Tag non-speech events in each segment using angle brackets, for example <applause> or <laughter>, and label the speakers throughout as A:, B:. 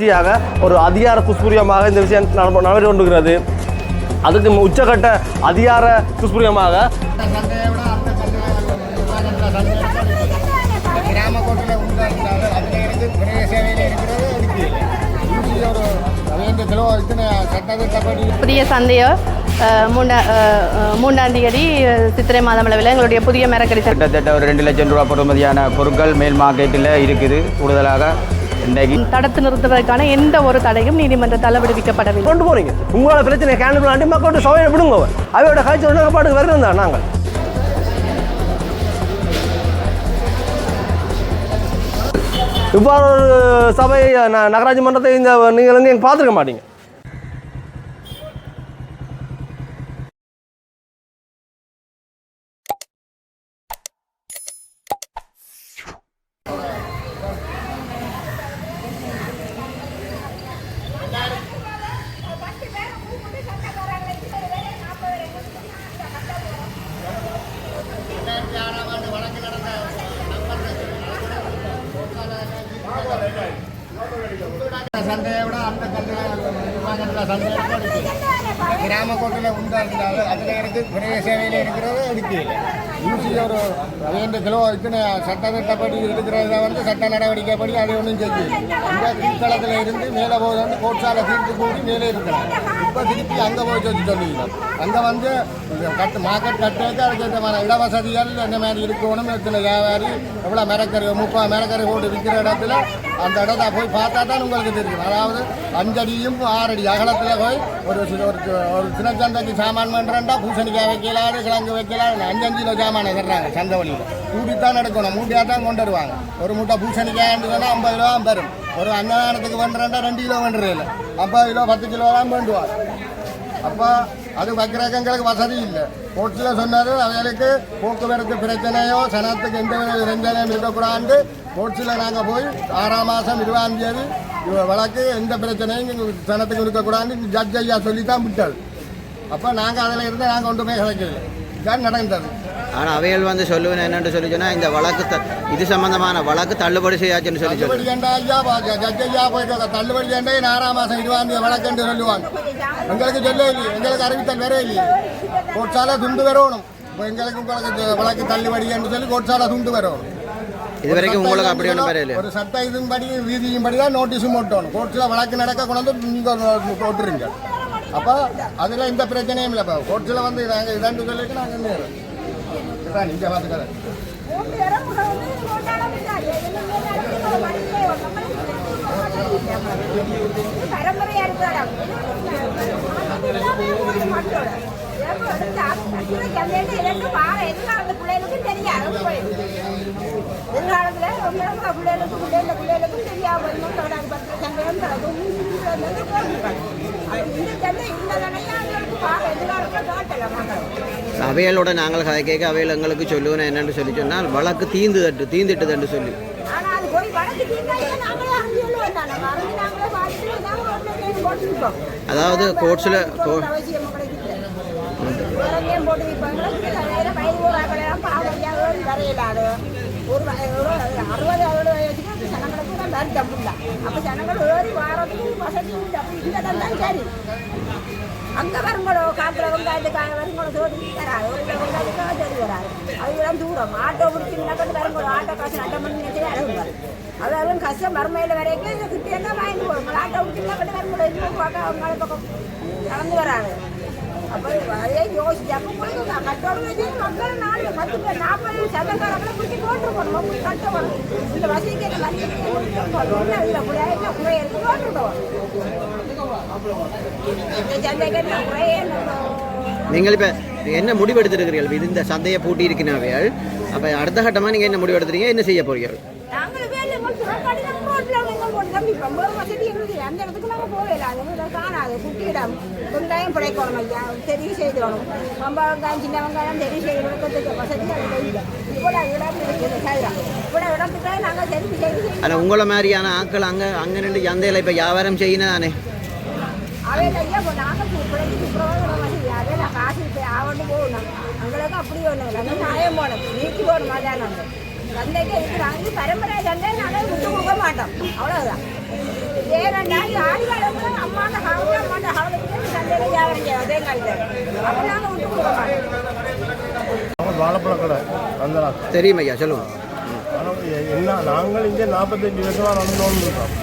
A: தொடர்ச்சியாக ஒரு அதிகார துஷ்பிரியமாக இந்த விஷயம் நடைபெற்று கொண்டிருக்கிறது. அதுக்கு உச்சகட்ட அதிகார துஷ்பிரியமாக
B: புதிய சந்தையோ மூண்டா மூன்றாம் தேதி சித்திரை மாதம் அளவில் எங்களுடைய புதிய மரக்கறி
C: கிட்டத்தட்ட ஒரு ரெண்டு லட்சம் ரூபா பொறுமதியான பொருட்கள் மேல் மார்க்கெட்டில் இருக்குது. கூடுதலாக
B: தடுத்து நிறுத்துவதற்கான எந்த ஒரு தடையும் நீதிமன்றத்தால் விடுவிக்கப்படவில்லை.
A: கொண்டு போறீங்க. உங்களோட பிரச்சனை கேண்டில் ஆண்டி மக்கள்கிட்ட சோழனை விடுங்க. அவையோட காய்ச்சல் பாட்டுக்கு வரணும் தான் நாங்கள். இவ்வாறு ஒரு சபை நகராட்சி மன்றத்தை இந்த நீங்கள் எங்கே பார்த்துருக்க மாட்டீங்க
D: சந்தையை விட அந்த சந்தை சந்தை கிராம கோட்டையில் உண்டாக்குறாங்க அதில் இருந்து விரைவு சேவையில் இருக்கிறது இருக்கு யூசி ஒரு ஐந்து கிலோ இத்தனை சட்டத்திட்டப்படி இருக்கிறத வந்து சட்ட நடவடிக்கைப்படி அதை ஒன்றும் செய்யுது இந்த கீழ்த்தளத்தில் இருந்து மேலே போகிறது வந்து கோட்சாலை தீர்த்து கூட்டி மேலே இருக்கிறாங்க இப்போ திருப்பி அங்கே போய் சொல்லி சொல்லிக்கிறோம் அங்கே வந்து கட்டு மார்க்கெட் கட்டுறதுக்கு அதுக்கு இந்த மாதிரி இடவசதிகள் என்ன மாதிரி இருக்கணும் எத்தனை வியாபாரி எவ்வளோ மிரக்கறி முப்பது மிரக்கறி போட்டு விற்கிற இடத்துல அந்த இடத்த போய் பார்த்தா தான் உங்களுக்கு தெரியும். அதாவது அஞ்சடியும் ஆறடி அகலத்தில் போய் ஒரு ஒரு சின்ன சந்தைக்கு சாமான் பண்ணுறேன்டா பூசணிக்காய் வைக்கலாது கிழங்கு வைக்கலாம் அஞ்சஞ்சு அஞ்சு கிலோ சாமான் தர்றாங்க சந்தை வழியில். கூட்டித்தான் எடுக்கணும் மூட்டையாக தான் கொண்டு வருவாங்க. ஒரு மூட்டை பூசணிக்காய்ன்னு சொன்னால் ஐம்பது ரூபா வரும். ஒரு அன்னதானத்துக்கு பண்ணுறேன்டா ரெண்டு கிலோ பண்ணுறது இல்லை ஐம்பது கிலோ பத்து கிலோ தான் பண்ணுவாங்க அப்போ அது வைக்கிறதுக்கு வசதி இல்லை. கோர்ட்டில் சொன்னது அவைகளுக்கு போக்குவரத்து பிரச்சனையோ சனத்துக்கு எந்த வித இடைஞ்சலையும் இருக்கக்கூடாது. கோர்ட்ஸில் நாங்கள் போய் ஆறாம் மாதம் இருபதாம் தேதி வழக்கு எந்த பிரச்சனையும் சனத்துக்கு இருக்கக்கூடாதுன்னு ஜட்ஜ் ஐயா சொல்லி தான் விட்டாள் அப்போ நாங்கள் அதில் இருந்து நாங்கள் கொண்டு போய் கிடைக்கல இதான் நடந்தது.
C: ஆனால் அவைகள் வந்து சொல்லுவேன் என்னென்னு சொல்லி சொன்னால் இந்த வழக்கு த- இது சம்பந்தமான வழக்கு தள்ளுபடி செய்யாச்சுன்னு சொல்லி சொல்லு
D: தள்ளுபடி இந்த ஆறாம் மாதம் இருபதாம் வழக்குன்னு சொல்லுவாங்க. எங்களுக்கு சொல்ல இல்லையே எங்களுக்கு அறிவித்தல் வேற இல்லையே. கோட்சால துண்டு வரணும். இப்போ எங்களுக்கு உங்களுக்கு வழக்கு தள்ளுபடி என்று சொல்லி கோட்சால துண்டு வரணும்.
C: இது வரைக்கும் உங்களுக்கு அப்படி ஒன்றும் வரையில
D: ஒரு சட்ட இதும் படி வீதியும் படி தான் நோட்டீஸும் போட்டணும் கோர்ட்டில் வழக்கு நடக்க கொண்டு வந்து நீங்கள் போட்டுருங்க அப்போ அதில் எந்த பிரச்சனையும் இல்லை இப்போ கோர்ட்டில் வந்து நாங்கள் இதாண்டு சொல்லிட்டு நாங்கள் என்ன இதான் நீங்கள் பார்த்துக்கிறேன்
E: பரம்பரையா இருக்கிறாங்க எதிர்காலத்து பிள்ளைகளுக்கும் தெரியாது
C: அவைகளோட நாங்கள் கதை கேட்க அவைகள் எங்களுக்கு சொல்லுவேன் என்னென்னு சொல்லி சொன்னால் வழக்கு தீந்து தட்டு சொல்லி.
E: சொல்லுவோம் தான் ஒன்று போட்டுருக்கோம்
C: அதாவது கோர்ட்ஸில்
E: ஒரு அறுபது அறுபது வயசுக்கு ஜனங்களுக்கு தான் வருத்தம் இல்லை அப்போ ஜனங்கள் ஏறி வாரத்துக்கு வசதி உண்டு. இந்த தான் தான் சரி. அங்கே வருங்களோ காக்கிற வெங்காயத்துக்காக வருங்களோ சோதி தராது ஒரு கிலோ வெங்காயத்துக்காக சரி வராது. அதுக்கெல்லாம் தூரம். ஆட்டோ பிடிச்சிங்கன்னா கொண்டு வருங்களோ ஆட்டோ காசு ரெண்டு மணி நேரத்தில் அழகுவார் அதாவது கஷ்டம் வறுமையில் வரைக்கும் இந்த கிட்டே தான் வாங்கிட்டு போகிறோம் ஆட்டோ பிடிச்சிங்கன்னா கொண்டு வருங்களோ இன்னும் பார்க்க அவங்க பக்கம் நடந்து வராது. அப்போ அதே கட்டோடு வச்சு மக்கள் நாலு பத்து பேர் நாற்பது சதக்காரங்களை பிடிச்சி போட்டுருக்கணும் இந்த என்ன குறைய இருக்கு போட்டுருக்கோம் இந்த சந்தைக்கு
C: நீங்கள் இப்போ என்ன முடிவு இது இந்த சந்தையை பூட்டி இருக்கிறார்கள் அப்போ அடுத்த கட்டமாக நீங்கள் என்ன முடிவு எடுத்துறீங்க என்ன செய்ய போறீர்கள்?
E: நாங்கள் வேலை முடிச்சுறோம் கடிதம் ரோட்டில் நீங்கள் போட்டு தம்பிப்போம் ஒரு வசதி இருக்குது அந்த இடத்துக்கு நாங்கள் போகல. அது எங்களை காணாது. குட்டியிடம். வெங்காயம் பிழைக்கணும் ஐயா. தெரிவு செய்தோணும் ரொம்ப வெங்காயம் சின்ன வெங்காயம் தெரிவு செய்து கொடுக்கறதுக்கு வசதி அதில் இல்லை. இவ்வளோ இடம் இருக்குது சரிதான் இவ்வளோ இடத்துக்கு நாங்கள் தெரிவு செய்து
C: அதில் உங்களை மாதிரியான ஆட்கள் அங்கே அங்கே நின்று சந்தையில் இப்போ வியாபாரம் செய்யணும் தானே?
E: அவையில் ஐயா இப்போ நாங்கள் பிள்ளைக்கு பிரயோஜனம் வசதி. அதே நான் காசு இப்போ ஆவண்டு போகணும். எங்களுக்கு அப்படி ஒன்றும் இல்லை. நியாயம் போகணும் நீக்கி போகணும் அதான் நாங்கள் சந்தைக்கு இருக்கிறாங்க பரம்பரை சந்தை நாங்கள் கொடுக்க மாட்டோம். அவ்வளோதான் ஏனென்றா இது ஆடிவாரம் அம்மாண்ட காவல் அம்மாண்ட காவலுக்கு சந்தையில வியாபாரம் செய்யும் அதே காலத்தில் அப்போ நாங்கள் விட்டு கொடுக்க மாட்டோம்
F: வாழைப்பழ கடை வந்தலாம்
C: தெரியும் ஐயா சொல்லுவோம்
F: ஆனால் என்ன நாங்கள் இங்கே நாற்பத்தஞ்சு வருஷமாக நடந்து கொண்டு இருக்கோம்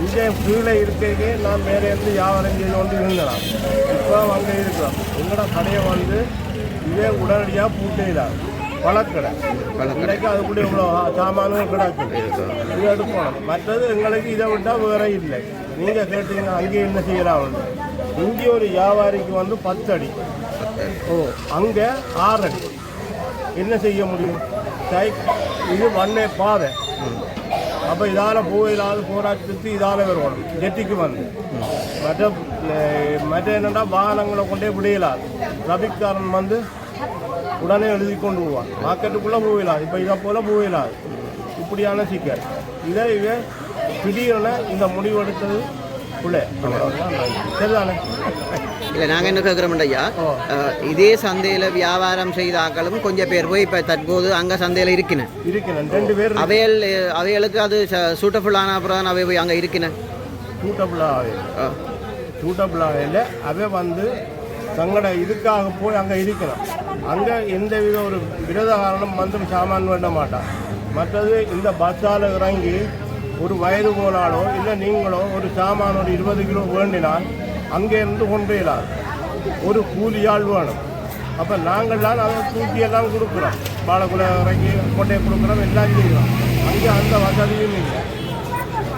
F: இங்கே கீழே இருக்கே நான் மேலே இருந்து வியாபாரம் செய்து கொண்டு இருந்தேன்? இப்போ அங்கே இருக்கிறோம் எங்களோட கடையை வந்து இதே உடனடியாக பூட்டையிடாது பழக்கடை இன்றைக்கு அதுக்குள்ளே இவ்வளோ சாமானும் கிடக்கு. இது எடுக்கணும். மற்றது எங்களுக்கு இதை விட்டால் வேற இல்லை. நீங்கள் கேட்டீங்க அங்கே என்ன செய்யலாம் இங்கே ஒரு வியாபாரிக்கு வந்து பத்து அடி ஓ அங்கே ஆறு அடி என்ன செய்ய முடியும்? சை இது வண்ணே பாதை. அப்போ இதால் போயிலாது போராட்சி சுற்றி இதால் வருவோம் ஜெட்டிக்கு வந்து. மற்ற மற்ற என்னென்னா வாகனங்களை கொண்டே விடையலாது ரபிக்காரன் வந்து உடனே எழுதி கொண்டு போவான். மார்க்கெட்டுக்குள்ளே போயிடலாம் இப்போ இதை போல் போயிடலாது இப்படியான சிக்கல். இதை இவ திடீரென இந்த முடிவு எடுத்தது
C: இல்லை நாங்கள் என்ன கேட்குறோம் ஐயா இதே சந்தையில் வியாபாரம் செய்த ஆக்களும் கொஞ்சம் பேர் போய் இப்போ தற்போது அங்கே சந்தையில் இருக்கினேன்
F: இருக்கிறேன் ரெண்டு பேர்
C: அவையல் அவைகளுக்கு அது சூட்டபுளான அப்புறம் அவை போய் அங்கே இருக்கினேன்
F: சூட்டபிளாக சூட்டபிளாக அவை வந்து தங்களோட இதுக்காக போய் அங்கே இருக்கணும் அங்கே எந்த வித ஒரு விரோத காரணம் மந்திரம் சாமான் வேண்ட மாட்டான். மற்றது இந்த பஸ்ஸால் இறங்கி ஒரு வயது போனாலோ இல்லை நீங்களோ ஒரு சாமான் ஒரு இருபது கிலோ வேண்டினால் அங்கே இருந்து கொண்டு இயலாது ஒரு கூலியாள் வேணும். அப்போ நாங்கள்லாம் அதை தூக்கியெல்லாம் கொடுக்குறோம். பாலக்குள்ள இறங்கி கொண்டே கொடுக்குறோம் எல்லாம் செய்கிறோம். அங்கே அந்த வசதியும் இல்லை.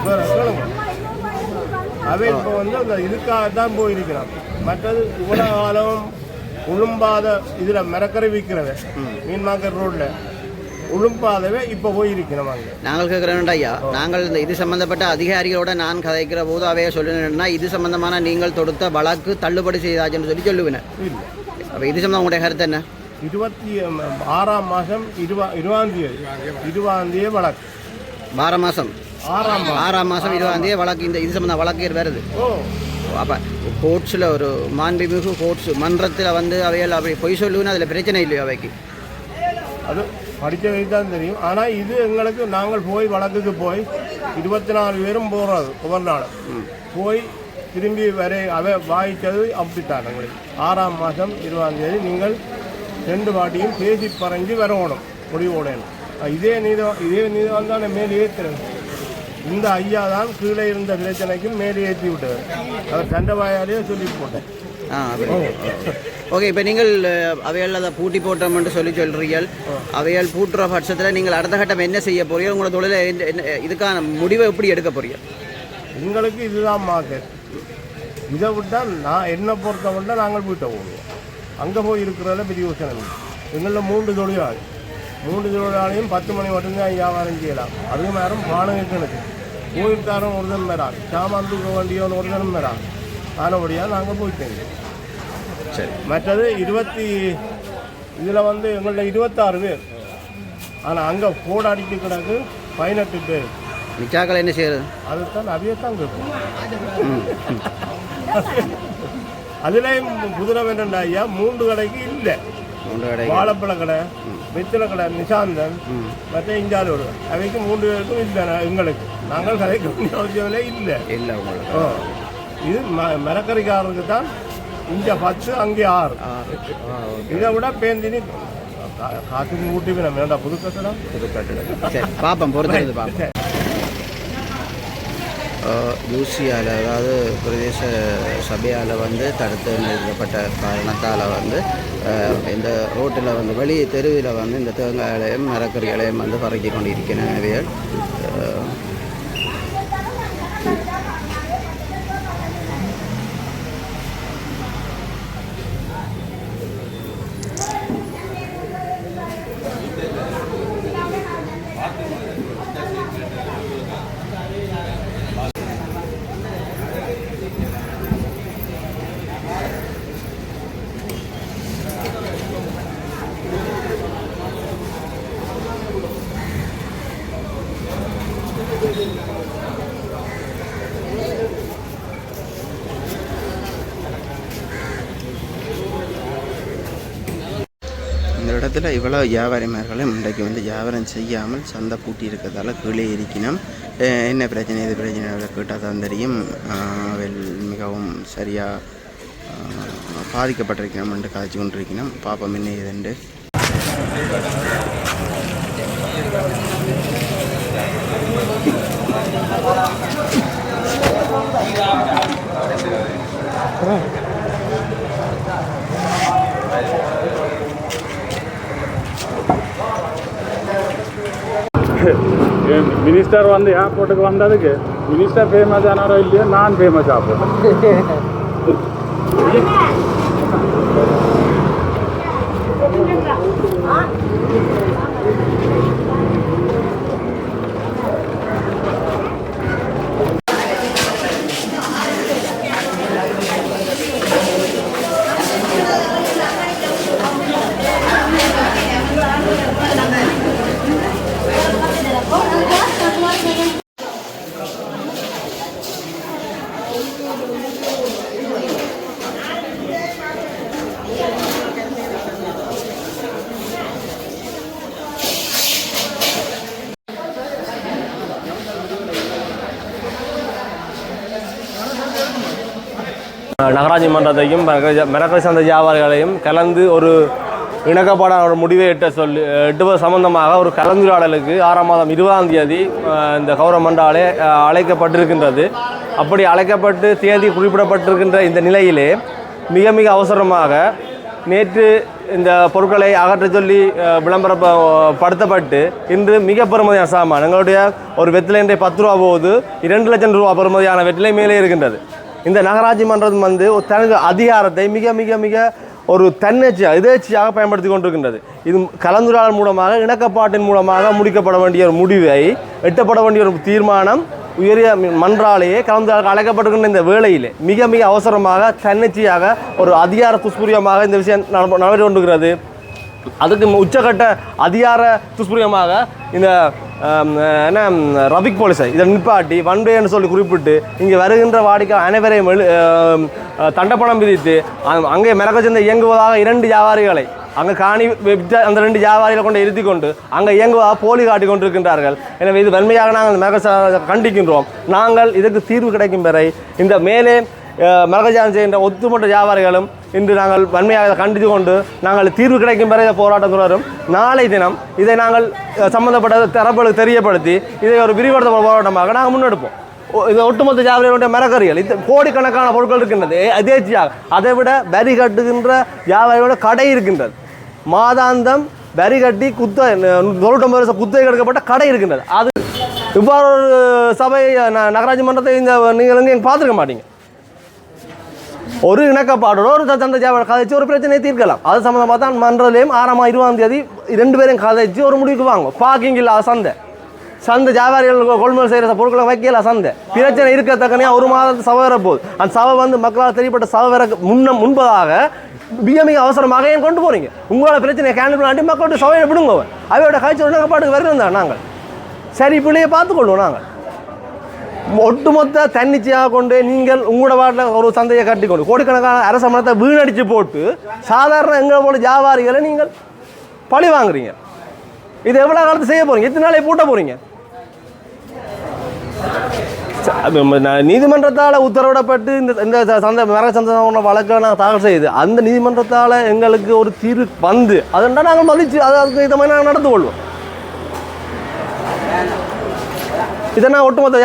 F: வேறு அவன் இப்போ வந்து அந்த இதுக்காக தான் போயிருக்கிறான். மற்றது இவ்வளவு காலம் உளும்பாத இதில் மரக்கரை விற்கிறவன் மீன் மார்க்கெட் ரோட்டில் உளும்பாதவே இப்போ போயிருக்கிறோம் அங்கே.
C: நாங்கள் கேட்குறோம் ஐயா நாங்கள் இந்த இது சம்பந்தப்பட்ட அதிகாரிகளோட நான் கதைக்கிற போது அவைய சொல்லணும்னா இது சம்பந்தமான நீங்கள் தொடுத்த வழக்கு தள்ளுபடி செய்தாச்சுன்னு சொல்லி சொல்லுவேன் அப்போ இது சம்பந்தம் உங்களுடைய கருத்து என்ன?
F: இருபத்தி ஆறாம் மாதம் இருபா இருபதாம் தேதி இருபதாம் தேதி வழக்கு.
C: வார மாதம்.
F: ஆறாம் மாதம்.
C: ஆறாம் மாதம் இருபதாம் தேதி வழக்கு இந்த இது சம்பந்தம் வழக்கு வருது.
F: ஓ.
C: அப்போ கோர்ட்ஸில் ஒரு மாண்புமிகு கோர்ட்ஸ் மன்றத்தில் வந்து அவைகள் அப்படி பொய் சொல்லுவேன்னு அதில் பிரச்சனை இல்லையோ அவைக்கு?
F: அது படித்தவை தான் தெரியும். ஆனால் இது எங்களுக்கு நாங்கள் போய் வழக்குக்கு போய் இருபத்தி நாலு பேரும் போகிறது நாளும் போய் திரும்பி வரை அவை வாய்ச்சது அப்படித்தான் எங்களுக்கு. ஆறாம் மாதம் இருபதாம் தேதி நீங்கள் ரெண்டு வாட்டியும் பேசி பறஞ்சு வரணும் முடிவோடணும் இதே நீதம் இதே நீதம் தான் மேலே ஏற்றுறது இந்த ஐயா தான் கீழே இருந்த பிரச்சனைக்கும் மேலே ஏற்றி விட்டவர் அவர் சண்டைவாயாலேயே சொல்லி போட்டேன்.
C: ஆ ஓகே இப்போ நீங்கள் அவைகள் அதை பூட்டி போட்டோம்னு சொல்லி சொல்கிறீர்கள் அவைகள் பூட்டுற பட்சத்தில் நீங்கள் அடுத்த கட்டம் என்ன செய்ய போறீங்க உங்களோட தொழிலை என்ன- இதுக்கான முடிவை எப்படி எடுக்க போறீங்க
F: எங்களுக்கு இதுதான் மார்க்கெட் இதை விட்டால் நான் என்னை பொறுத்த மட்டும் நாங்கள் வீட்டை போடுவோம் அங்கே போய் இருக்கிறதுல பெரிய யோசனை எங்களில் மூன்று தொழிலாளி. மூன்று தொழிலாளியும் பத்து மணி மட்டும்தான் வியாபாரம் செய்யலாம். அதுக்கு நேரம் வாடகை கணக்கு கோயில்காரன் ஒருத்தன் மேறான். சாமான் தூக்க வண்டியோன்னு ஒருத்தனும் மேறான். ஆனபடியாக நாங்கள் போயிட்டேங்க
C: சரி.
F: மற்றது இருபத்தி இதில் வந்து எங்களில் இருபத்தாறு பேர். ஆனால் அங்கே போட அடிக்க கிடக்கு பதினெட்டு பேர்.
C: மிச்சாக்கள் என்ன செய்யறது?
F: அதுதான் அதையத்தான் கேட்போம். அதுலேயும் குதிரை வேண்டா ஐயா மூன்று கடைக்கு இல்லை.
C: மூன்று கடை
F: வாழைப்பழ கடை. வெத்தில கடை நிசாந்தன் மற்ற இஞ்சாலோடு அவைக்கு மூன்று பேருக்கும் இல்லை எங்களுக்கு. நாங்கள் கடைக்கு வேண்டிய அவசியமே இல்லை.
C: இல்லை உங்களுக்கு.
F: இது ம மரக்கறிக்காரருக்கு தான் இங்கே பத்து அங்கே ஆறு. இதை விட பேந்தினி காத்துக்கு ஊட்டி நம்ம வேண்டாம். புது கட்டடம். புது கட்டடம்.
C: சரி பார்ப்போம் பொறுத்திருந்து பார்ப்போம் யூசியால் அதாவது பிரதேச சபையால் வந்து தடுத்து நிறுத்தப்பட்ட காரணத்தால் வந்து இந்த ரோட்டில் வந்து வெளி தெருவில் வந்து இந்த தேங்காய் இலையும் மரக்கறி இலையும் வந்து பறக்கி கொண்டு இருக்கிறேன் அஹ், இந்த இடத்துல இவ்வளோ வியாபாரிமார்களும் இன்றைக்கு வந்து வியாபாரம் செய்யாமல் சந்தை பூட்டி இருக்கிறதால கீழே இருக்கணும் என்ன பிரச்சனை இது பிரச்சனை கேட்டால் தான் தெரியும். அவள் மிகவும் சரியாக பாதிக்கப்பட்டிருக்கணும் என்று காய்ச்சி கொண்டிருக்கணும் பாப்பம் என்ன இதுண்டு
G: மினிஸ்டர் வந்து ஏர்போர்ட்டுக்கு வந்ததுக்கு மினிஸ்டர் ஃபேமஸ் ஆனாரோ இல்லையோ நான் ஃபேமஸ் ஆகும் <laughs>
A: நீதிமன்றத்தையும் மன்றத்தையும் மிரக்கல் சந்தை வியாபாரிகளையும் கலந்து ஒரு இணக்கப்பாடான ஒரு முடிவை எட்ட சொல்லி எட்டுவது சம்பந்தமாக ஒரு கலந்துரையாடலுக்கு ஆறாம் மாதம் இருபதாம் தேதி இந்த கௌரவ அழைக்கப்பட்டிருக்கின்றது. அப்படி அழைக்கப்பட்டு தேதி குறிப்பிடப்பட்டிருக்கின்ற இந்த நிலையிலே மிக மிக அவசரமாக நேற்று இந்த பொருட்களை அகற்ற சொல்லி விளம்பரப்படுத்தப்பட்டு இன்று மிக பெறுமதியான சாமான். எங்களுடைய ஒரு வெற்றிலை இன்றைய பத்து ரூபா போகுது இரண்டு லட்சம் ரூபா பெறுமதியான வெற்றிலை மேலே இருக்கின்றது. இந்த நகராட்சி மன்றம் வந்து ஒரு தனது அதிகாரத்தை மிக மிக மிக ஒரு தன்னெச்சியாக எதேச்சியாக பயன்படுத்தி கொண்டிருக்கின்றது. இது கலந்துரையாடல் மூலமாக இணக்கப்பாட்டின் மூலமாக முடிக்கப்பட வேண்டிய ஒரு முடிவை எட்டப்பட வேண்டிய ஒரு தீர்மானம் உயரிய மன்றாலேயே கலந்து அழைக்கப்பட்டிருக்கின்ற இந்த வேளையில் மிக மிக அவசரமாக தன்னெச்சியாக ஒரு அதிகார துஷ்புரியமாக இந்த விஷயம் நட- நடைபெற்று கொண்டிருக்கிறது. அதுக்கு உச்சகட்ட அதிகார துஷ்புரியமாக இந்த என்ன ரபிக் போலீஸை இதை நிப்பாட்டி வன்வேன்னு சொல்லி குறிப்பிட்டு இங்கே வருகின்ற வாடிக்கை அனைவரையும் தண்டப்பணம் விதித்து அங்கே மிளக சந்தை இயங்குவதாக இரண்டு வியாபாரிகளை அங்கே காணி விற்ற அந்த ரெண்டு வியாபாரிகளை கொண்டு இருத்தி கொண்டு அங்கே இயங்குவதாக போலி காட்டி கொண்டிருக்கின்றார்கள். எனவே இது வன்மையாக நாங்கள் மிளக கண்டிக்கின்றோம். நாங்கள் இதற்கு தீர்வு கிடைக்கும் வரை இந்த மேலே மிளகஜான் செய்கின்ற ஒத்துமொத்த வியாபாரிகளும் இன்று நாங்கள் வன்மையாக கண்டித்து கொண்டு நாங்கள் தீர்வு கிடைக்கும் வரை இந்த போராட்டம் தொடரும் நாளை தினம் இதை நாங்கள் சம்மந்தப்பட்ட தரப்புகளுக்கு தெரியப்படுத்தி இதை ஒரு விரிவடுத்த போராட்டமாக நாங்கள் முன்னெடுப்போம். இது ஒட்டுமொத்த வியாபாரிகளுடைய மரக்கறிகள். இது கோடிக்கணக்கான பொருட்கள் இருக்கின்றது. அதேச்சியாக அதை விட வரி கட்டுகின்ற வியாபாரிகளோட கடை இருக்கின்றது. மாதாந்தம் வரி கட்டி குத்த தொண்ணூற்றொம்பது வருஷம் குத்தகை எடுக்கப்பட்ட கடை இருக்கின்றது. அது இவ்வாறு ஒரு சபை ந- நகராட்சி மன்றத்தை இந்த நீங்கள் எங்கேயும் பார்த்துருக்க மாட்டீங்க. ஒரு இணக்கப்பாடோட ஒரு சந்தை ஜாவல் கதைச்சு ஒரு பிரச்சனையை தீர்க்கலாம். அது சம்மந்தமாக தான் மன்றத்திலையும் ஆறாம் இருபதாம் தேதி ரெண்டு பேரும் கதைச்சு ஒரு முடிவுக்கு வாங்க. பார்க்கிங் இல்லாத சந்தை. சந்தை வியாபாரிகள் கொள்முதல் செய்கிற பொருட்களை வைக்கல சந்தை. பிரச்சனை இருக்கத்தக்கனே ஒரு மாதத்து சவ வரப்போகுது அந்த சவை வந்து மக்களால் தெரியப்பட்ட சபை வர முன்ன முன்பதாக மிக மிக அவசரமாக ஏன் கொண்டு போகிறீங்க உங்களோட பிரச்சனையை கேண்டில் பண்ணாட்டி மக்களோட சவையை விடுங்க. அவையோட காய்ச்சல் பாட்டுக்கு வருகிறோம் தான் நாங்கள். சரி பிள்ளையை பார்த்துக்கொள்வோம் நாங்கள். ஒட்டுமொத்த தன்னிச்சையாக கொண்டு நீங்கள் உங்களோட வாட்டில் ஒரு சந்தையை கட்டிக்கொண்டு கோடிக்கணக்கான அரச மரத்தை வீணடிச்சு போட்டு சாதாரண எங்களை போல வியாபாரிகளை நீங்கள் பழி வாங்குறீங்க. இது எவ்வளோ காலத்து செய்ய போகிறீங்க எத்தனை நாளை பூட்ட போறீங்க? நீதிமன்றத்தால் உத்தரவிடப்பட்டு இந்த இந்த ச- சந்தை மர வழக்கை நாங்கள் தாக்கல் செய்யுது அந்த நீதிமன்றத்தால் எங்களுக்கு ஒரு தீர்வு வந்து அதுண்டா நாங்கள் மதிச்சு அது அதுக்கு இதை மாதிரி நாங்கள் நடந்து கொள்வோம். இதை ஒட்டுமொத்த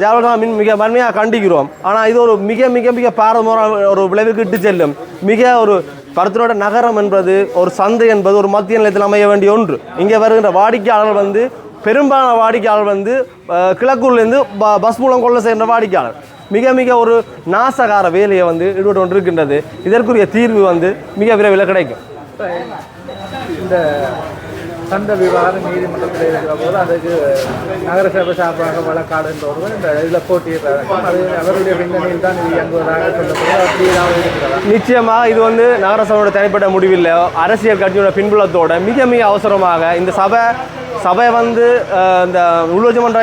A: ஜாவல் மின் மிக வன்மையாக கண்டிக்கிறோம். ஆனால் இது ஒரு மிக மிக மிக பாரதமான ஒரு விளைவுக்கு இட்டு செல்லும். மிக ஒரு படத்தினோட நகரம் என்பது ஒரு சந்தை என்பது ஒரு மத்திய நிலையத்தில் அமைய வேண்டிய ஒன்று. இங்கே வருகின்ற வாடிக்கையாளர் வந்து பெரும்பாலான வாடிக்கையாளர் வந்து கிழக்கூர்லேருந்து ப- பஸ் மூலம் கொள்ள செய்கின்ற வாடிக்கையாளர். மிக மிக ஒரு நாசகார வேலையை வந்து ஈடுபட்டு கொண்டிருக்கின்றது இதற்குரிய தீர்வு வந்து மிக விரைவில் கிடைக்கும்.
H: இந்த சந்த விவகாரம் நீதிமன்றத்தில் இருக்கிற போது அதுக்கு நகரசபை சார்பாக வழக்காடுன்றவர்கள் இந்த இதில் போட்டியிடுறாங்க அது அவருடைய பின்னணியில் தான் இது இயங்குவதாக சொல்லப்படுது அப்படி ஏதாவது இருக்கிறதா
A: நிச்சயமாக இது வந்து நகரசபையோட தனிப்பட்ட முடிவில்லை. அரசியல் கட்சியோட பின்புலத்தோட மிக மிக அவசரமாக இந்த சபை சபை வந்து இந்த உள்ளூராட்சி மன்ற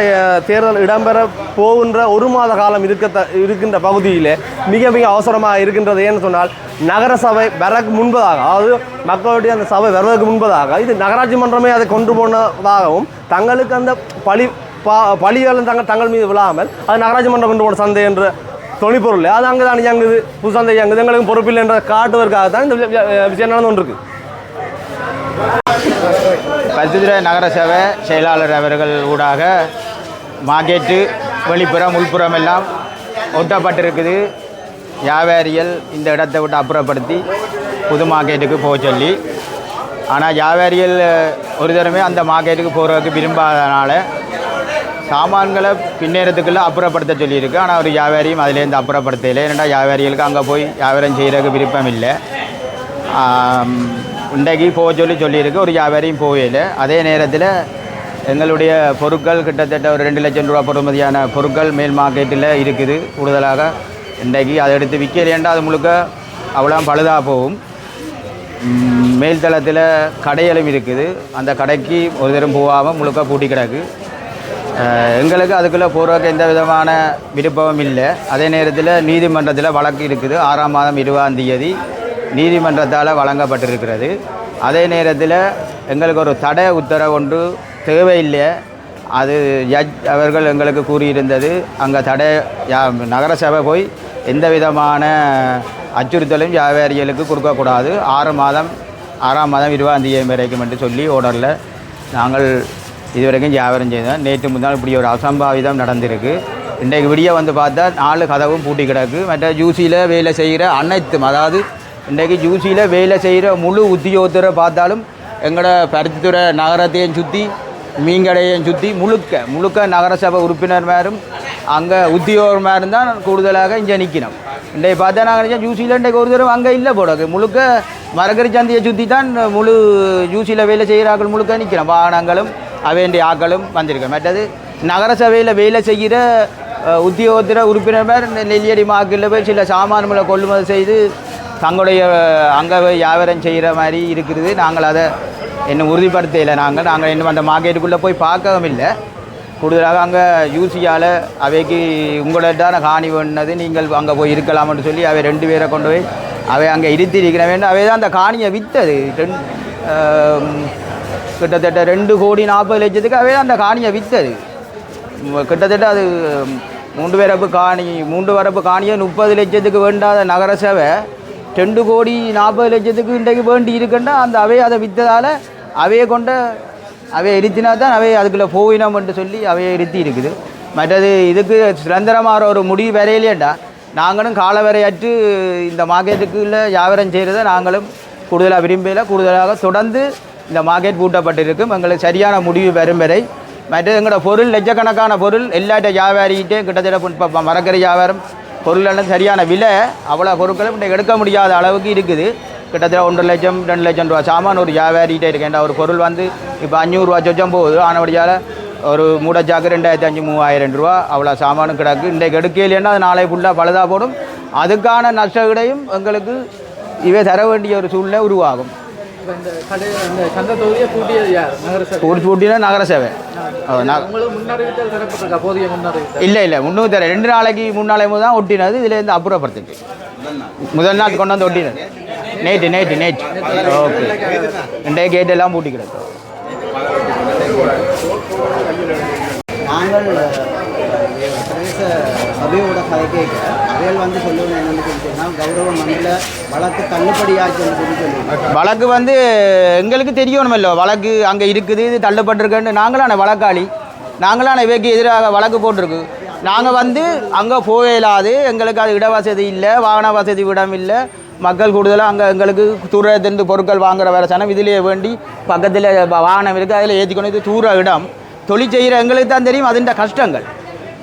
A: தேர்தல் இடம்பெற போகின்ற ஒரு மாத காலம் இருக்க இருக்கின்ற பகுதியில் மிக மிக அவசரமாக இருக்கின்றது. ஏன்னு சொன்னால் நகரசபை வரக்கு முன்பதாக அதாவது மக்களுடைய அந்த சபை வருவதற்கு முன்பதாக இது நகராட்சி மன்றமே அதை கொண்டு போனதாகவும் தங்களுக்கு அந்த பழி பா பழிகளும் தங்கள் தங்கள் மீது விழாமல் அது நகராட்சி மன்றம் கொண்டு போன சந்தை என்ற தொழிற்பொருள். அது அங்கே தான் இயங்குது புது சந்தை இயங்குது. எங்களுக்கு பொறுப்பில்லை என்ற காட்டுவதற்காக தான் இந்த விஷயம் நடந்து கொண்டிருக்கு.
I: பருத்தித்துறை நகர சபை செயலாளர் அவர்கள் ஊடாக மார்க்கெட்டு வெளிப்புறம் உள்புறம் எல்லாம் ஒட்டப்பட்டிருக்குது. வியாபாரிகள் இந்த இடத்தை விட்டு அப்புறப்படுத்தி புது மார்க்கெட்டுக்கு போக சொல்லி. ஆனால் வியாபாரிகள் ஒரு தடவை அந்த மார்க்கெட்டுக்கு போகிறதுக்கு விரும்பாதனால சாமான்களை பின்னேறத்துக்குள்ளே அப்புறப்படுத்த சொல்லியிருக்கு. ஆனால் ஒரு வியாபாரியும் அதுலேருந்து அப்புறப்படுத்தலை. ஏன்னா வியாபாரிகளுக்கு அங்கே போய் வியாபாரம் செய்கிறதுக்கு விருப்பம் இல்லை இன்றைக்கு போக சொல்லி சொல்லியிருக்கு. ஒரு வியாபாரியும் போகல. அதே நேரத்தில் எங்களுடைய பொருட்கள் கிட்டத்தட்ட ஒரு ரெண்டு லட்சம் ரூபா பொறுமதியான பொருட்கள் மேல் மார்க்கெட்டில் இருக்குது. கூடுதலாக இன்றைக்கு அதை எடுத்து விற்கலேண்டா அது முழுக்க அவ்வளோ பழுதாக போகும். மேல் தளத்தில் கடைகளும் இருக்குது. அந்த கடைக்கு ஒரு தரம் போகாமல் முழுக்க பூட்டி கிடக்கு. எங்களுக்கு அதுக்குள்ளே போகிறதுக்கு எந்த விதமான விருப்பமும் இல்லை. அதே நேரத்தில் நீதிமன்றத்தில் வழக்கு இருக்குது. ஆறாம் மாதம் இருபதாம் தேதி நீதிமன்றத்தால் வழங்கப்பட்டிருக்கிறது. அதே நேரத்தில் எங்களுக்கு ஒரு தடை உத்தரவு ஒன்று தேவையில்லை. அது ஜட்ஜ் அவர்கள் எங்களுக்கு கூறியிருந்தது. அங்கே தடை யா- நகரசபை போய் எந்த விதமான அச்சுறுத்தலும் வியாபாரிகளுக்கு கொடுக்கக்கூடாது. ஆறு மாதம் ஆறாம் மாதம் இருபதாம் தேதி வரைக்கும் என்று சொல்லி ஓர்டரில் நாங்கள் இதுவரைக்கும் வியாபாரம் செய்தோம். நேற்று முன்னாள் இப்படி ஒரு அசம்பாவிதம் நடந்திருக்கு. இன்றைக்கு விடிய வந்து பார்த்தா நாலு கதவும் பூட்டி கிடக்கு. மற்ற ஜூசியில் வேலை செய்கிற அனைத்தும் அதாவது இன்றைக்கு ஜூசியில் வேலை செய்கிற முழு உத்தியோகத்தரை பார்த்தாலும் எங்களோட பருத்தித்துறை நகரத்தையும் சுற்றி மீன்கடையையும் சுற்றி முழுக்க முழுக்க நகரசபை உறுப்பினர் மேரும் அங்கே உத்தியோகமாரும் தான் கூடுதலாக இங்கே நிற்கணும் இன்றைக்கு பார்த்தா நாங்கள் ஜூசியில் இன்றைக்கு ஒரு தடவை அங்கே இல்லை போடாது முழுக்க மரகரி சந்தையை சுற்றி தான் முழு ஜூசியில் வேலை செய்கிற ஆட்கள் முழுக்க நிற்கிறோம் வாகனங்களும் அவேண்டிய ஆட்களும் வந்திருக்கேன் மற்றது நகரசபையில் வேலை செய்கிற உத்தியோகத்தில் உறுப்பினர் மேர் நெல்லியடி மார்க்கெட்டில் போய் சில சாமான்களை கொள்முதல் செய்து தங்களுடைய அங்கே வியாபாரம் செய்கிற மாதிரி இருக்குது. நாங்கள் அதை இன்னும் உறுதிப்படுத்தலை நாங்கள். நாங்கள் இன்னும் அந்த மார்க்கெட்டுக்குள்ளே போய் பார்க்கவும் இல்லை. கூடுதலாக அங்கே யூசியால் அவைக்கு உங்களிட்டான காணி வேணுனது நீங்கள் அங்கே போய் இருக்கலாம்னு சொல்லி அவை ரெண்டு பேரை கொண்டு போய் அவை அங்கே இருத்தி இருக்கிற வேண்டும் அவை தான் அந்த காணியை விற்றது ரெண்டு கிட்டத்தட்ட ரெண்டு கோடி நாற்பது லட்சத்துக்கு அவை தான் அந்த காணியை விற்றது கிட்டத்தட்ட அது மூன்று வரப்பு காணி மூன்று வரப்பு காணியை முப்பது லட்சத்துக்கு வேண்டாத நகரசபை ரெண்டு கோடி நாற்பது லட்சத்துக்கு இன்றைக்கு வேண்டி இருக்குன்னா அந்த அவை அதை விற்றதால் அவையை கொண்ட அவையை இருத்தினா தான் அவை அதுக்குள்ளே என்று சொல்லி அவையை இருத்தி இருக்குது. மற்றது இதுக்கு சுதந்திரமான ஒரு முடிவு வரையிலேண்டா நாங்களும் காலவரையற்று இந்த மார்க்கெட்டுக்குள்ளே வியாபாரம் செய்கிறத நாங்களும் கூடுதலாக விரும்பல. கூடுதலாக தொடர்ந்து இந்த மார்க்கெட் பூட்டப்பட்டிருக்கும். எங்களுக்கு சரியான முடிவு வரும் வரை. மற்றது எங்களோட பொருள் லட்சக்கணக்கான பொருள் எல்லாட்ட வியாபாரிகிட்டே கிட்டத்தட்ட இப்போ மரக்கறி வியாபாரம் பொருள் சரியான விலை அவ்வளோ பொருட்களும் இன்றைக்கு எடுக்க முடியாத அளவுக்கு இருக்குது. கிட்டத்தட்ட ஒன்றரை லட்சம் ரெண்டு லட்சம் ரூபா சாமான் ஒரு வியாபாரிகிட்டே இருக்கேன் ஒரு பொருள் வந்து இப்போ அஞ்சூறுரூவா சொச்சம் போகுது. ஆனபடியால் ஒரு மூடச்சாக்கு ரெண்டாயிரத்தி அஞ்சு மூவாயிரம் ரூபா அவ்வளோ சாமானும் கிடக்கு. இன்றைக்கு எடுக்கலைன்னா அது நாளை ஃபுல்லாக பழுதாக போடும். அதுக்கான நஷ்டவிடையும் எங்களுக்கு இவை தர வேண்டிய ஒரு சூழ்நிலை உருவாகும்.
H: இந்த கடை இந்த சந்தை தொகுதியை பூட்டியது யார்? நகரசபை.
I: பூட்டி பூட்டினா நகரசபை. ஓ, ந-
H: உங்களுக்கு முன்னறிவித்தல் தரப்பட்டிருக்கா? போதிய முன்னறிவித்தல்.
I: இல்லை இல்லை முந்நூற்றி தர ரெண்டு நாளைக்கு மூணு நாளைக்கு தான் ஒட்டினது. இதுலேருந்து அப்புறப்படுத்துட்டு. முதல் நாள் கொண்டு வந்து ஒட்டினது. நேற்று நேற்று நேற்று. ஓகே. இன்றைய கேட் எல்லாம் பூட்டி கிடக்கு
C: நாங்கள் பிரதேச சபையோட கதை கேட்க வந்து சொல்லணும் என்னென்னு சொல்லி சொன்னால் கௌரவ மண்ணில் வழக்கு தள்ளுபடியாச்சுன்னு சொல்லி
I: வழக்கு வந்து எங்களுக்கு தெரியணுமല്ലോ வழக்கு அங்கே இருக்குது இது தள்ளுபட்டிருக்குன்னு நாங்களான வழக்காளி. நாங்களான இவைக்கு எதிராக வழக்கு போட்டிருக்கு. நாங்கள் வந்து அங்கே போக இல்லாது எங்களுக்கு அது இட வசதி இல்லை வாகன வசதி விடம் இல்லை. மக்கள் கூடுதலாக அங்கே எங்களுக்கு தூரத்திலிருந்து பொருட்கள் வாங்குகிற வேலை சனம் இதிலே வேண்டி பக்கத்தில் வாகனம் இருக்குது அதில் ஏற்றிக்கொண்டு இது தூர இடம். தொழில் செய்கிற எங்களுக்கு தான் தெரியும் அதுண்ட கஷ்டங்கள்.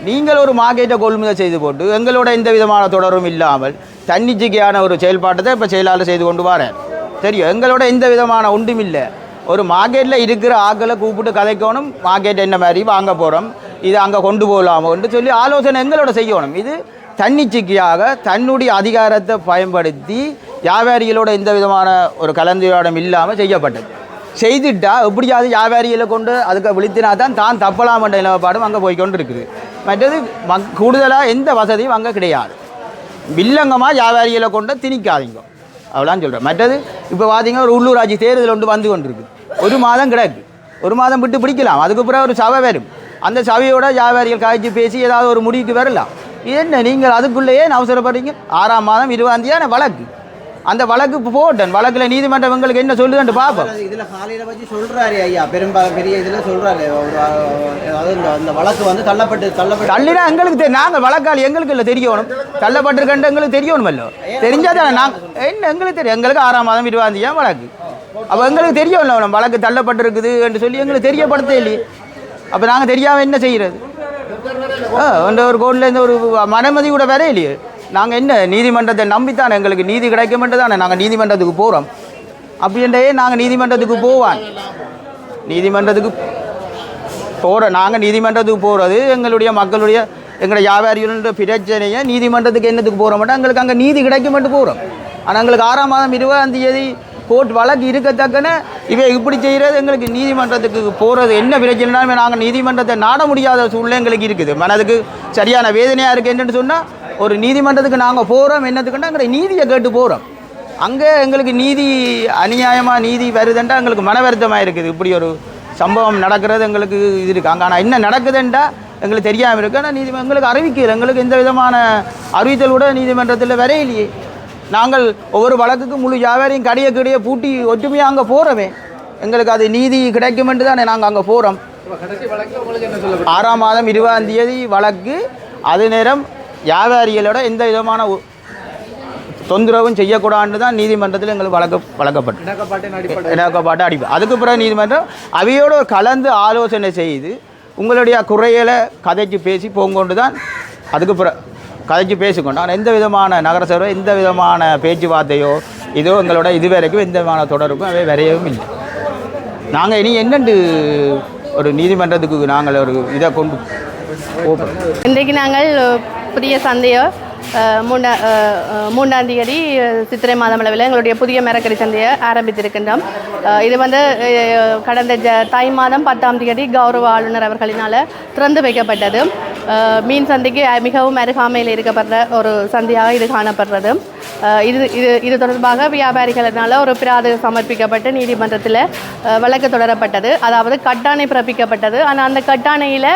I: நீங்கள் ஒரு மார்க்கெட்டை கொள்முதல் செய்து போட்டு எங்களோட எந்த விதமான தொடரும் இல்லாமல் தன்னிச்சிக்கையான ஒரு செயல்பாட்டை தான் இப்போ செயலாளர் செய்து கொண்டு வரேன் தெரியும் எங்களோட எந்த விதமான ஒன்றும் இல்லை. ஒரு மார்க்கெட்டில் இருக்கிற ஆட்களை கூப்பிட்டு கதைக்கணும் மார்க்கெட் என்ன மாதிரி வாங்க போகிறோம் இது அங்கே கொண்டு போகலாமோன்னு சொல்லி ஆலோசனை எங்களோட செய்யணும். இது தன்னிச்சைக்கையாக தன்னுடைய அதிகாரத்தை பயன்படுத்தி வியாபாரிகளோட எந்த விதமான ஒரு கலந்துரையாடம் இல்லாமல் செய்யப்பட்டது. செய்துட்டா எப்படியாவது வியாபாரிகளை கொண்டு அதுக்கு விழித்தினா தான் தான் தப்பலாம் என்ற நிலப்பாடும் அங்கே போய்கொண்டு இருக்குது மற்றது கூடுதலாக எந்த வசதியும் அங்கே கிடையாது. வில்லங்கமாக வியாபாரிகளை கொண்டு திணிக்காதீங்க. அவ்வளோதான் சொல்கிறேன் மற்றது இப்போ பார்த்தீங்கன்னா ஒரு உள்ளூராட்சி தேர்தல் ஒன்று வந்து கொண்டிருக்கு. ஒரு மாதம் கிடக்கு. ஒரு மாதம் விட்டு பிடிக்கலாம். அதுக்கு பிறகு ஒரு சபை வரும். அந்த சபையோட வியாபாரிகள் காய்ச்சி பேசி ஏதாவது ஒரு முடிவுக்கு வரலாம். என்ன நீங்கள் அதுக்குள்ளேயே அவசரப்படுறீங்க? ஆறாம் மாதம் இருபதாம் தேதி வழக்கு. அந்த வழக்கு போட்டேன். வழக்கில் நீதிமன்றம் உங்களுக்கு என்ன சொல்லுதுன்னு பார்ப்போம்
C: இதில் காலையில் வச்சு சொல்கிறாரு ஐயா பெரும்பாலும் பெரிய இதில் சொல்கிறாரு அதாவது இந்த அந்த வழக்கு வந்து தள்ளப்பட்டு தள்ளப்பட்டு.
I: தள்ளினா எங்களுக்கு நாங்கள் வழக்காளி எங்களுக்கு இல்லை தெரியணும். தள்ளப்பட்டிருக்கேன் எங்களுக்கு தெரியணுமல்லோ தெரிஞ்சால் தானே நாங்கள் என்ன எங்களுக்கு தெரியும். எங்களுக்கு ஆறாம் மாதம் இருபதாம் தேதி வழக்கு? அப்போ எங்களுக்கு தெரியும்ல நம்ம வழக்கு தள்ளப்பட்டிருக்குது என்று சொல்லி எங்களுக்கு தெரியப்படுத்த இல்லையே. அப்போ நாங்கள் தெரியாமல் என்ன செய்கிறது ஆ அந்த ஒரு கோர்ட்டில் இந்த ஒரு மனமதி கூட வர இல்லையே நாங்கள் என்ன நீதிமன்றத்தை நம்பித்தானே எங்களுக்கு நீதி கிடைக்குமென்று தானே நாங்கள் நீதிமன்றத்துக்கு போகிறோம் அப்படின்றே நாங்கள் நீதிமன்றத்துக்கு போவான். நீதிமன்றத்துக்கு போகிற நாங்கள் நீதிமன்றத்துக்கு போகிறது எங்களுடைய மக்களுடைய எங்களுடைய வியாபாரிகளுடைய பிரச்சனையை நீதிமன்றத்துக்கு என்னத்துக்கு போகிற மாட்டோம் எங்களுக்கு அங்கே நீதி கிடைக்க மட்டும் போகிறோம் ஆனால் எங்களுக்கு ஆறாம் மாதம் இருபதாம் தேதி கோர்ட் வழக்கு இருக்கத்தக்கன இவை இப்படி செய்கிறது எங்களுக்கு நீதிமன்றத்துக்கு போகிறது என்ன பிரச்சனைனாலுமே நாங்கள் நீதிமன்றத்தை நாட முடியாத சூழ்நிலை எங்களுக்கு இருக்குது. மனதுக்கு சரியான வேதனையாக இருக்குது என்னன்னு சொன்னால் ஒரு நீதிமன்றத்துக்கு நாங்கள் போகிறோம் என்னத்துக்குன்னா எங்களை நீதியை கேட்டு போகிறோம் அங்கே எங்களுக்கு நீதி அநியாயமாக நீதி வருதுன்றா எங்களுக்கு மன வருத்தமாக இருக்குது. இப்படி ஒரு சம்பவம் நடக்கிறது எங்களுக்கு இது இருக்குது அங்கே ஆனால் என்ன நடக்குதுன்றா எங்களுக்கு தெரியாமல் இருக்கு. ஆனால் நீதி எங்களுக்கு அறிவிக்கல. எங்களுக்கு எந்த விதமான அறிவித்தல் கூட நீதிமன்றத்தில் வரையிலையே. நாங்கள் ஒவ்வொரு வழக்குக்கும் முழு வியாபாரியும் கடைய கடைய பூட்டி ஒற்றுமையாக அங்கே போகிறோமே எங்களுக்கு அது நீதி கிடைக்குமென்று தானே நாங்கள் அங்கே போகிறோம் ஆறாம் மாதம் இருபதாம் தேதி வழக்கு. அது நேரம் வியாபாரிகளோட எந்த விதமான தொந்தரவும் செய்யக்கூடாதுன்னு தான் நீதிமன்றத்தில் எங்களுக்கு வழக்கு வழக்கப்பட்டு இணக்கப்பாட்டு அடிப்பு அதுக்கு பிறகு நீதிமன்றம் அவையோடு கலந்து ஆலோசனை செய்து உங்களுடைய குறைகளை கதைச்சு பேசி போங்கொண்டு தான் அதுக்கு பிற கதைச்சு பேசிக்கொண்டு ஆனால் எந்த விதமான நகரசபை எந்த விதமான பேச்சுவார்த்தையோ இதோ எங்களோட இதுவரைக்கும் எந்த விதமான தொடர்பும் அவை வரையவும் இல்லை. நாங்கள் இனி என்னண்டு ஒரு நீதிமன்றத்துக்கு நாங்கள் ஒரு இதை கொண்டு
B: இன்றைக்கு நாங்கள் புதிய சந்தையை அஹ், மூண்டா மூன்றாம் தேதி சித்திரை மாதம் அளவில் எங்களுடைய புதிய மரக்கறி சந்தையை ஆரம்பித்திருக்கின்றோம். இது வந்து கடந்த ஜ தை மாதம் பத்தாம் தேதி கௌரவ ஆளுநர் அவர்களினால் திறந்து வைக்கப்பட்டது. மீன் சந்தைக்கு மிகவும் அருகாமையில் இருக்கப்படுற ஒரு சந்தையாக இது காணப்படுறது. இது இது இது தொடர்பாக வியாபாரிகளினால் ஒரு பிராது சமர்ப்பிக்கப்பட்டு நீதிமன்றத்தில் வழக்கு தொடரப்பட்டது. அதாவது கட்டாணை பிறப்பிக்கப்பட்டது. ஆனால் அந்த கட்டாணையில்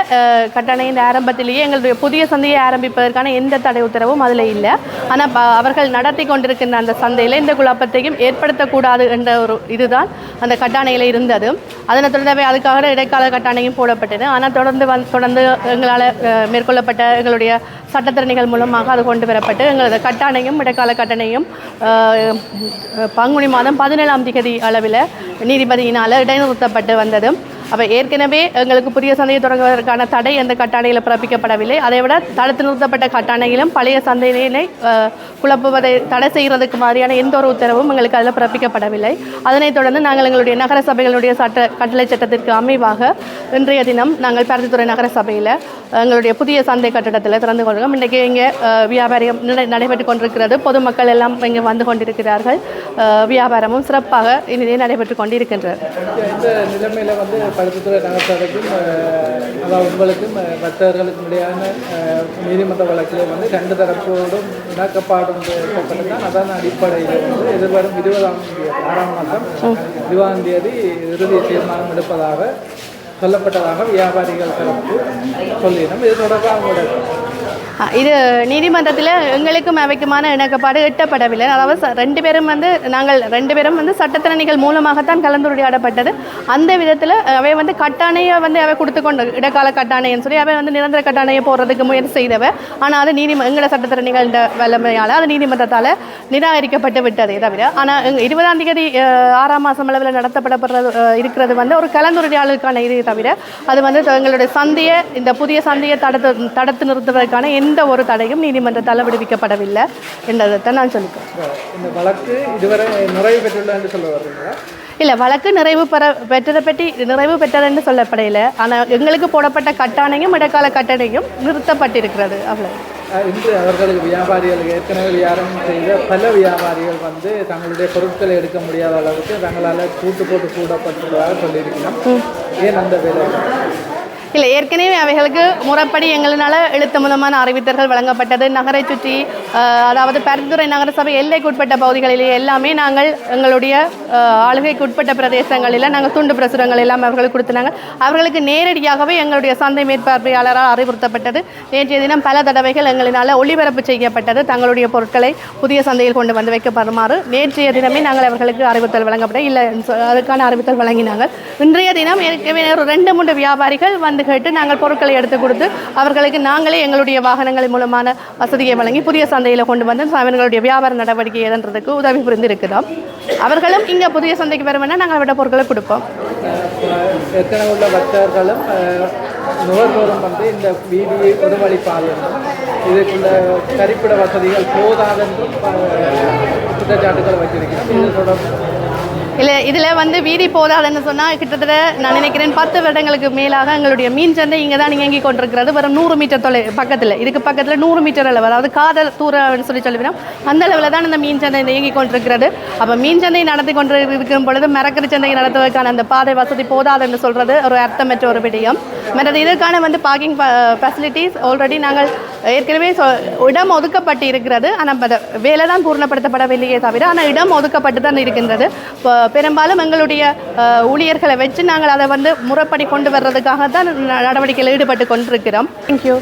B: கட்டாணையின் ஆரம்பத்திலேயே எங்களுடைய புதிய சந்தையை ஆரம்பிப்பதற்கான எந்த தடை உத்தரவும் அதில் இல்லை. ஆனால் ப- அவர்கள் நடத்தி கொண்டிருக்கின்ற அந்த சந்தையில் இந்த குழப்பத்தையும் ஏற்படுத்தக்கூடாது என்ற ஒரு இதுதான் அந்த கட்டாணையில் இருந்தது. அதனை தொடர்ந்தவை அதுக்காக இடைக்கால கட்டாணையும் போடப்பட்டது. ஆனால் தொடர்ந்து வந் தொடர்ந்து எங்களால் மேற்கொள்ளப்பட்ட எங்களுடைய சட்டத்திறனைகள் மூலமாக அது கொண்டு வரப்பட்டு எங்களது கட்டாணையும் இடைக்கால கட்டணையும் விசாரணையும் பங்குனி மாதம் பதினேழாம் திகதி அளவில் நீதிபதியினால் இடைநிறுத்தப்பட்டு வந்ததும் அப்போ ஏற்கனவே எங்களுக்கு புதிய சந்தையை தொடங்குவதற்கான தடை அந்த கட்டாணையில் பிறப்பிக்கப்படவில்லை. அதை விட தடுத்து நிறுத்தப்பட்ட கட்டாணையிலும் பழைய சந்தையினை குழப்புவதை தடை செய்கிறதுக்கு மாதிரியான எந்த ஒரு உத்தரவும் எங்களுக்கு அதில் பிறப்பிக்கப்படவில்லை. அதனைத் தொடர்ந்து நாங்கள் எங்களுடைய நகர சபைகளுடைய சட்ட கட்டளை சட்டத்திற்கு அமைவாக இன்றைய தினம் நாங்கள் பருத்தித்துறை நகர சபையில் எங்களுடைய புதிய சந்தை கட்டடத்தில் திறந்து கொண்டிருக்கோம் இன்றைக்கு இங்கே வியாபாரம் நடைபெற்று கொண்டிருக்கிறது. பொதுமக்கள் எல்லாம் இங்கே வந்து கொண்டிருக்கிறார்கள். வியாபாரமும் சிறப்பாக இனிதே நடைபெற்று கொண்டிருக்கின்றது.
H: பருத்தித்துறை நகரசபைக்கும் அதாவது உங்களுக்கும் பக்தர்களுக்கும் இடையான நீதிமன்ற வழக்கில் வந்து ரெண்டு தரப்போடும் இணக்கப்பாடும் தான் அதன் அடிப்படையில் வந்து எதிர்வரும் இருபதாம் தேதி ஆறாம் மாதம் இருபதாம் தேதி இறுதி தீர்மானம் எடுப்பதாக சொல்லப்பட்டதாக வியாபாரிகள் தரப்பு சொல்லினோம் இது தொடர்பாக அவங்களோட
B: இது நீதிமன்றத்தில் எங்களுக்கும் அவைக்குமான இணக்கப்பாடு எட்டப்படவில்லை. அதாவது ரெண்டு பேரும் வந்து நாங்கள் ரெண்டு பேரும் வந்து சட்டத்திறனிகள் மூலமாகத்தான் கலந்துரையாடப்பட்டது. அந்த விதத்தில் அவை வந்து கட்டாணையை வந்து அவை கொடுத்து கொண்டு இடைக்கால கட்டாணைன்னு சொல்லி அவை வந்து நிரந்தர கட்டாணையை போடுறதுக்கு முயற்சி செய்தவ. ஆனால் அது நீதி எங்களை சட்டத்திறனிகள் வல்லமையால் அது நீதிமன்றத்தால் நிராகரிக்கப்பட்டு விட்டதே தவிர ஆனால் இருபதாம் தேதி ஆறாம் மாதம் அளவில் நடத்தப்படப்படுறது இருக்கிறது வந்து ஒரு கலந்துரையாடலுக்கான இது தவிர அது வந்து எங்களுடைய சந்தையை இந்த புதிய சந்தையை தடுத்து தடுத்து நிறுத்துவதற்கான எந்த ஒரு தடையும் நீதிமன்றத்தால் விடுவிக்கப்படவில்லை என்றதை நான் சொல்லிக்கிறேன்.
H: இந்த வழக்கு இதுவரை நிறைவு பெற்றுள்ளது என்று சொல்ல வர்றீங்களா
B: இல்லை வழக்கு நிறைவு பெற பெற்றதை பற்றி நிறைவு பெற்றதுன்னு சொல்லப்படையில ஆனால் எங்களுக்கு போடப்பட்ட கட்டாணையும் இடைக்கால கட்டணையும் நிறுத்தப்பட்டிருக்கிறது. அவ்வளோ
H: இன்று அவர்களுக்கு வியாபாரிகளுக்கு ஏற்கனவே வியாபாரம் செய்த பல வியாபாரிகள் வந்து தங்களுடைய பொருட்களை எடுக்க முடியாத அளவுக்கு தங்களால் கூட்டு போட்டு கூடப்பட்டுள்ளதாக சொல்லியிருக்கிறோம். ஏன் அந்த வேலை
B: இல்லை ஏற்கனவே அவைகளுக்கு முறைப்படி எங்களினால் எழுத்து மூலமான அறிவித்தல்கள் வழங்கப்பட்டது. நகரை சுற்றி அதாவது பரிந்துரை நகரசபை எல்லைக்குட்பட்ட பகுதிகளிலே எல்லாமே நாங்கள் எங்களுடைய ஆளுகைக்குட்பட்ட உட்பட்ட பிரதேசங்களில் நாங்கள் துண்டு பிரசுரங்கள் எல்லாம் அவர்களுக்கு கொடுத்தாங்க அவர்களுக்கு நேரடியாகவே எங்களுடைய சந்தை மேற்பார்வையாளரால் அறிவுறுத்தப்பட்டது. நேற்றைய தினம் பல தடவைகள் எங்களினால் ஒளிபரப்பு செய்யப்பட்டது. தங்களுடைய பொருட்களை புதிய சந்தையில் கொண்டு வந்து வைக்கப்படுமாறு நேற்றைய தினமே நாங்கள் அவர்களுக்கு அறிவுறுத்தல் வழங்கப்பட்ட இல்லை அதுக்கான அறிவுறுத்தல் வழங்கினாங்க. இன்றைய தினம் ஏற்கனவே ஒரு ரெண்டு மூன்று வியாபாரிகள் வந்து கேட்டு நாங்கள் பொருட்களை எடுத்து கொடுத்து அவர்களுக்கு நாங்களே எங்களுடைய வாகனங்கள் மூலமான வசதியை வழங்கி புதிய சந்தையில் கொண்டு வந்து அவர்களுடைய வியாபார நடவடிக்கை எதன்றதுக்கு உதவி புரிந்து இருக்கிறோம் அவர்களும் இங்கே புதிய சந்தைக்கு வருவேன்னா நாங்கள் அவருடைய பொருட்களை கொடுப்போம்.
H: ஏற்கனவே உள்ள பக்தர்களும் நுகர்வோரும் வந்து இந்த வீதியை ஒரு இதுக்குள்ள கரிப்பிட வசதிகள் போதாதென்றும் குற்றச்சாட்டுகள் வச்சிருக்கிறோம் இது தொடர்பு
B: இல்லை இதில் வந்து வீதி போதாதுன்னு சொன்னால் கிட்டத்தட்ட நான் நினைக்கிறேன் பத்து வருடங்களுக்கு மேலாக எங்களுடைய மீன் சந்தை இங்கே தான் இயங்கி கொண்டிருக்கிறது. வெறும் நூறு மீட்டர் தொலை பக்கத்தில். இதுக்கு பக்கத்தில் நூறு மீட்டர் அளவு. அதாவது காதல் தூரம்னு சொல்லி சொல்லிவிடும். அந்த அளவில் தான் இந்த மீன் சந்தை இயங்கி கொண்டிருக்கிறது. அப்போ மீன் சந்தை நடத்தி கொண்டு இருக்கும் பொழுது மரக்கறி சந்தை நடத்துவதற்கான அந்த பாதை வசதி போதாதுன்னு சொல்கிறது ஒரு அர்த்தமற்ற ஒரு விடயம். மற்றது இதற்கான வந்து பார்க்கிங் ஃபெசிலிட்டிஸ் ஆல்ரெடி நாங்கள் ஏற்கனவே இடம் ஒதுக்கப்பட்டு இருக்கிறது ஆனால் வேலை தான் பூர்ணப்படுத்தப்படவில்லையே தவிர ஆனால் இடம் ஒதுக்கப்பட்டு தான் இருக்கின்றது. இப்போ பெரும்பாலும் எங்களுடைய ஊழியர்களை வச்சு நாங்கள் அதை வந்து முறைப்படி கொண்டு வர்றதுக்காக தான் நடவடிக்கையில் ஈடுபட்டு கொண்டிருக்கிறோம். தேங்க்யூ